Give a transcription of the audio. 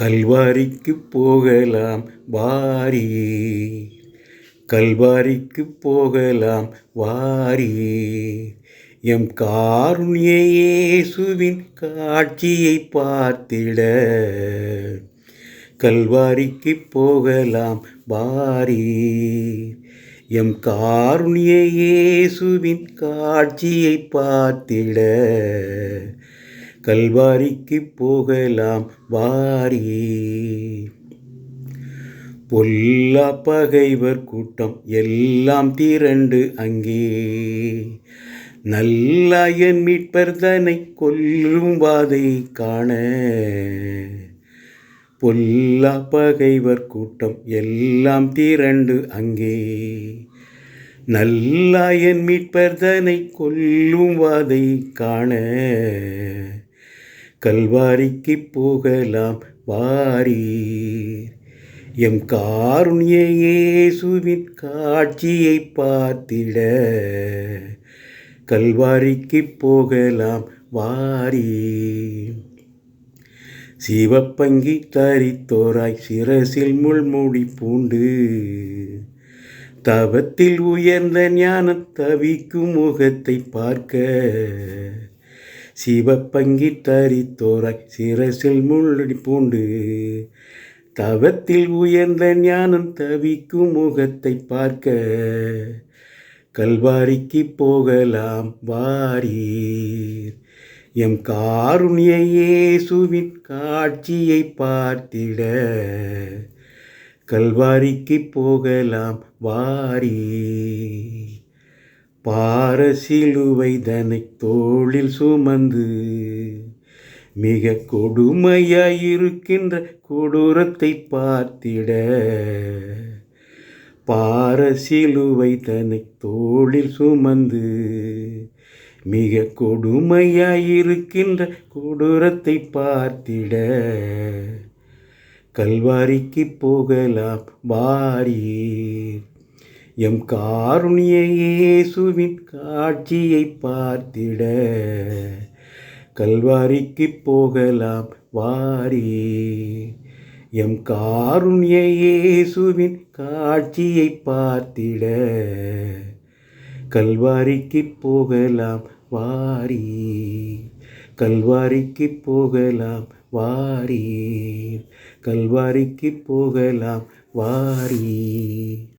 கல்வாரிக்கு போகலாம் வாரி. கல்வாரிக்கு போகலாம் வாரி. எம் காருண்ய இயேசுவின் காட்சியை பார்த்திட. கல்வாரிக்கு போகலாம் வாரி. எம் காருண்ய இயேசுவின் காட்சியை பார்த்திட. கல்வாரிக்கு போகலாம் வாரி. பொல்லா பகைவர் கூட்டம் எல்லாம் திரண்டு அங்கே. நல்லாயன் மீட்பர் தன்னை கொல்லும் வாதை காண. பொல்லா பகைவர் கூட்டம் எல்லாம் திரண்டு அங்கே. நல்லாயன் மீட்பர் தன்னை கொல்லும் வாதை காண. கல்வாரிக்கு போகலாம் வாரீர். எம் காருண்ய இயேசுவின் காட்சியை பார்த்திட. கல்வாரிக்கு போகலாம் வாரி சிவப்பங்கி தரித்தோராய் சிரசில் முள்மூடி பூண்டு. தவத்தில் உயர்ந்த ஞான தவிக்கும் முகத்தை பார்க்க. சிவப்பங்கி தரித்தோராய் சிரசில் முள்ளடி பூண்டு. தவத்தில் உயர்ந்த ஞானம் தவிக்கும் முகத்தை பார்க்க. கல்வாரிக்கு போகலாம் வாரீர். எம் காருண்ய இயேசுவின் காட்சியை பார்த்திட. கல்வாரிக்கு போகலாம் வாரி பாரசிலுவை தனை தோளில் சுமந்து மிக கொடுமையாயிருக்கின்ற கொடூரத்தை பார்த்திட பாரசிலுவை தன்னை தோளில் சுமந்து மிக கொடுமையாயிருக்கின்ற கொடூரத்தை பார்த்திட கல்வாரிக்கு போகலாம் வாரீர். எம் காருணியேசுவின் காட்சியை பார்த்திட. கல்வாரிக்கு போகலாம் வாரி. எம் காருணியேசுவின் காட்சியை பார்த்திட. கல்வாரிக்கு போகலாம் வாரி. கல்வாரிக்கு போகலாம் வாரி. கல்வாரிக்கு போகலாம் வாரி.